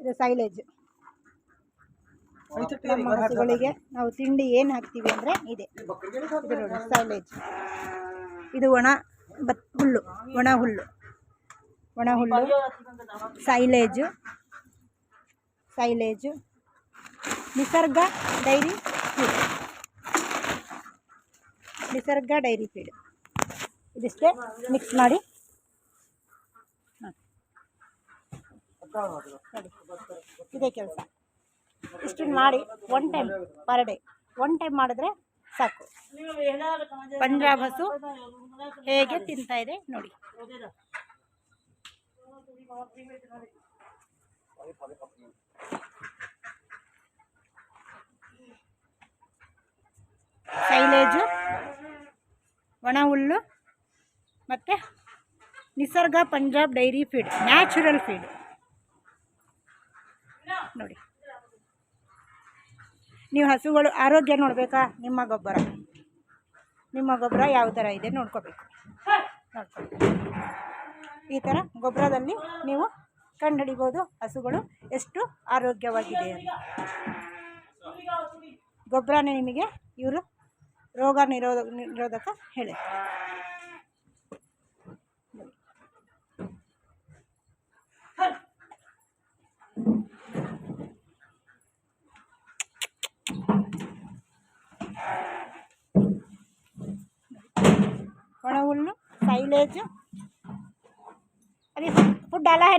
ಇದು ಸೈಲೇಜ್ ನಮ್ಮ ಹಸುಗಳಿಗೆ ನಾವು ತಿಂಡಿ ಏನು ಹಾಕ್ತೀವಿ ಅಂದರೆ ಇದೆ. ಇದು ನೋಡಿ ಸೈಲೇಜ್ ಇದು ಒಣ ಬತ್ ಹುಲ್ಲು ಒಣ ಹುಲ್ಲು. ಒಣ ಹುಲ್ಲು silage silage Nisarga dairy feed. Nisarga dairy feed. ಇದಿಷ್ಟೇ ಮಿಕ್ಸ್ ಮಾಡಿ. ಇದೇ ಕೆಲಸ. ಇಷ್ಟನ್ನು ಮಾಡಿ one time per day one time ಮಾಡಿದ್ರೆ ಸಾಕು. ಪಂಜಾಬ್ ಹಸು ಹೇಗೆ ತಿಂತಾ ಇದೆ ನೋಡಿ. ಸೈಲೇಜು, ಒಣ ಹುಲ್ಲು, ಮತ್ತು Nisarga Punjab dairy feed, natural feed. ನೋಡಿ. ನೀವು ಹಸುಗಳು ಆರೋಗ್ಯ ನೋಡಬೇಕಾ? ನಿಮ್ಮ ಗೊಬ್ಬರ. ನಿಮ್ಮ ಗೊಬ್ಬರ ಯಾವ ಥರ ಇದೆ ನೋಡ್ಕೋಬೇಕು. ನೋಡ್ಕೋಬೇಕು ಈ ಥರ ಗೊಬ್ಬರದಲ್ಲಿ ನೀವು ಕಂಡುಹಿಡಿಬೋದು ಹಸುಗಳು ಎಷ್ಟು ಆರೋಗ್ಯವಾಗಿದೆ ಗೊಬ್ಬರನೇ ನಿಮಗೆ ಇವರು ರೋಗ ನಿರೋಧ ನಿರೋಧಕ ಹೇಳಿ ಒಣ ಹುಲ್ಲು साइलेज अभी फूड डाला है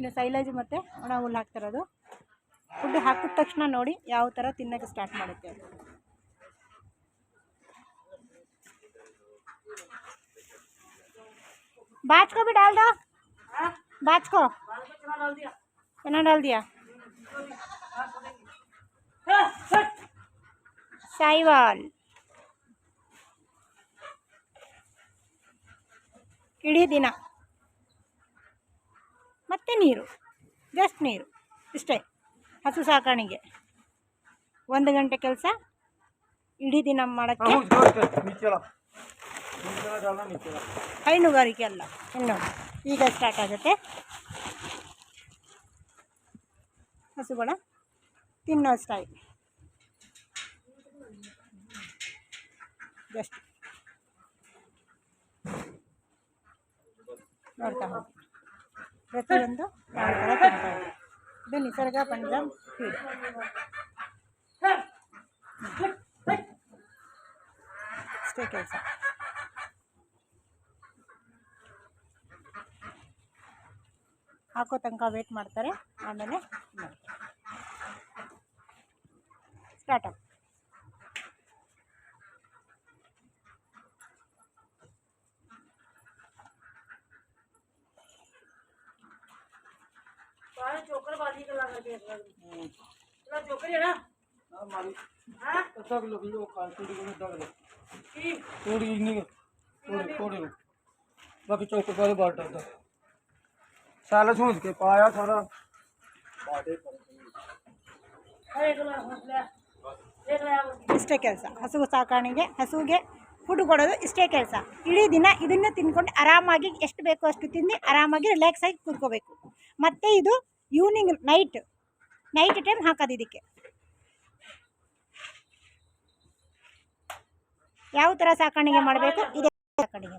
ಇನ್ನು ಸೈಲೇಜ್ ಮತ್ತು ಒಣ ಹುಲ್ಲು ಹಾಕ್ತಿರೋದು. ಫುಡ್ ಹಾಕಿದ ತಕ್ಷಣ ನೋಡಿ ಯಾವ ಥರ ತಿನ್ನೋಕ್ಕೆ ಸ್ಟಾರ್ಟ್ ಮಾಡುತ್ತೆ ಬಾಚ್ಕೋ ಬಿ ಡಾಲ್ಡ ಬಾಚ್ಕೋ. ಏನ ಡಾಲ್ದಿಯಾ ಸೈವಾಲ್ ಇಡೀ ದಿನ. ಮತ್ತೆ ನೀರು ಜಸ್ಟ್ ನೀರು ಇಷ್ಟೇ. ಹಸು ಸಾಕಾಣಿಕೆ. ಒಂದು ಗಂಟೆ ಕೆಲಸ ಇಡೀ ದಿನ ಮಾಡೋಕ್ಕೆ ಹೈನುಗಾರಿಕೆ ಅಲ್ಲ ಇನ್ನು ಈಗ ಸ್ಟಾರ್ಟ್ ಆಗುತ್ತೆ. ಹಸುಗಳ ತಿನ್ನೋ ಸ್ಟೈಲ್ ಜಸ್ಟ್ ನೋಡ್ತಾ ಹೋಗಿ. ಪ್ರತಿಯೊಂದು ಮಾಡ್ತಾರೆ ಇದು ನಿಸರ್ಗ ಪಂಜಾಬ್ ಫೀಡ್ ಅಷ್ಟೇ ಕೆಲಸ. ಹಾಕೋ ತನಕ ವೇಟ್ ಮಾಡ್ತಾರೆ ಆಮೇಲೆ ಸ್ಟಾರ್ಟ್ ಆಗ ਬਾਕੀ ਚੌਕ ਪਾਦੇ ਬਾਟਾ ਦਾ ਸਾਲ ਸੂਝ ਕੇ ਪਾਇਆ ਸਾਰਾ ಇಷ್ಟೇ ಕೆಲಸ ಹಸು ಸಾಕಾಣಿಕೆ ಹಸುಗೆ ಫುಡ್ ಕೊಡೋದು ಇಷ್ಟೇ ಕೆಲಸ ಇಡೀ ದಿನ ಇದನ್ನು ತಿನ್ಕೊಂಡು ಆರಾಮಾಗಿ ಎಷ್ಟು ಬೇಕೋ ಅಷ್ಟು ತಿಂದು ಆರಾಮಾಗಿ ರಿಲ್ಯಾಕ್ಸ್ ಆಗಿ ಕೂತ್ಕೋಬೇಕು ಮತ್ತೆ ಇದು ಈವ್ನಿಂಗ್ ನೈಟ್ ನೈಟ್ ಟೈಮ್ ಹಾಕೋದು ಇದಕ್ಕೆ. ಯಾವ ಥರ ಸಾಕಾಣಿಕೆ ಮಾಡಬೇಕು? ಇದೇ ಸಾಕಾಣಿಕೆ